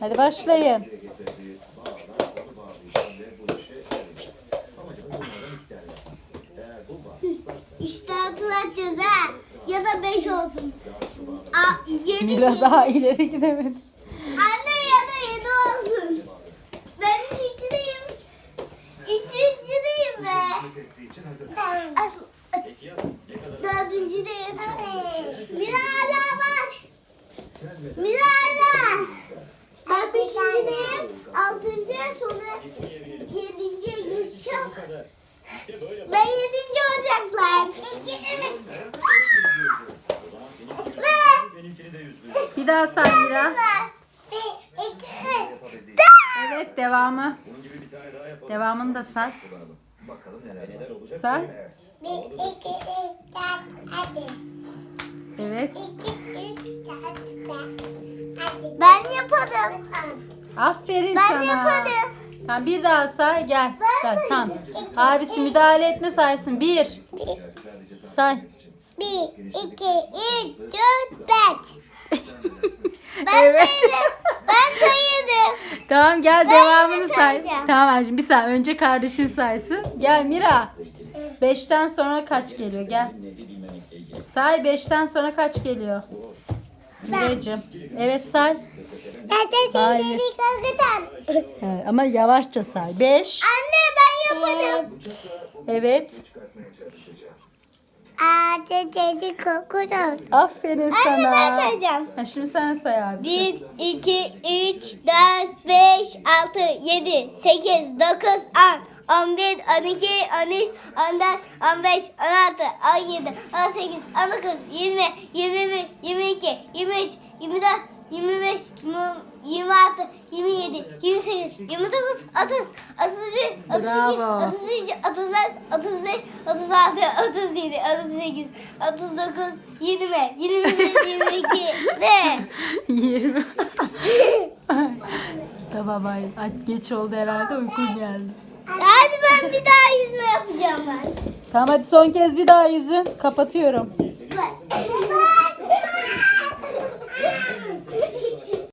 Hadi başlayın. İşte hatırlatacağız ha. Ya da 5 olsun. Aa, 7. Mila daha ileri gidemedi. Anne ya da 7 olsun. Ben üçüncüdeyim. Üçüncüdeyim be. As- Dördüncüdeyim. Mira hala var. Mira hala. Beşincideyim. Altıncı sonra yedinci yaşam. Ben yedinci yüzdü. Bir daha say Mira. Evet devamı. Bunun gibi bir tane daha yapalım. Devamını da say. Bakalım. Neler, olacak. Say. Bir, iki, üç, dört, hadi. Evet. Ben yaparım. Aferin Ben sana. yaparım. Tamam bir daha say gel. Gel tamam. Abisi müdahale etme saysın. Bir. Say. Bir, iki, üç, dört, beş. Ben Evet. sayarım. Ben sayarım. Tamam gel Ben devamını say. Tamam anneciğim bir saniye önce kardeşin saysın. Gel Mira. Beşten sonra kaç geliyor gel. Say beşten sonra kaç geliyor? Miracığım. Evet say. Hayır. Hayır. Evet, ama yavaşça say. Beş. Anne ben yaparım. Evet. Aa dedi kokuyor. Aferin Anne ben sana. sayacağım. Ha, şimdi sen say abi. 1, 2, 3, 4, 5, 6, 7, 8, 9, 10, 11, 12, 13, 14, 15, 16, 17, 18, 19, 20, 21, 22, 23, 24, 25, 26, 27, 28, 29, 30, 31, 32, Bravo. 33, 34, 35, 36, 37, 38, 39, 20, 21, 22, ne? 20. tamam. Ay, geç oldu herhalde uykun geldi. Hadi ben bir daha yüzme yapacağım ben. Tamam hadi son kez bir daha yüzün. Kapatıyorum.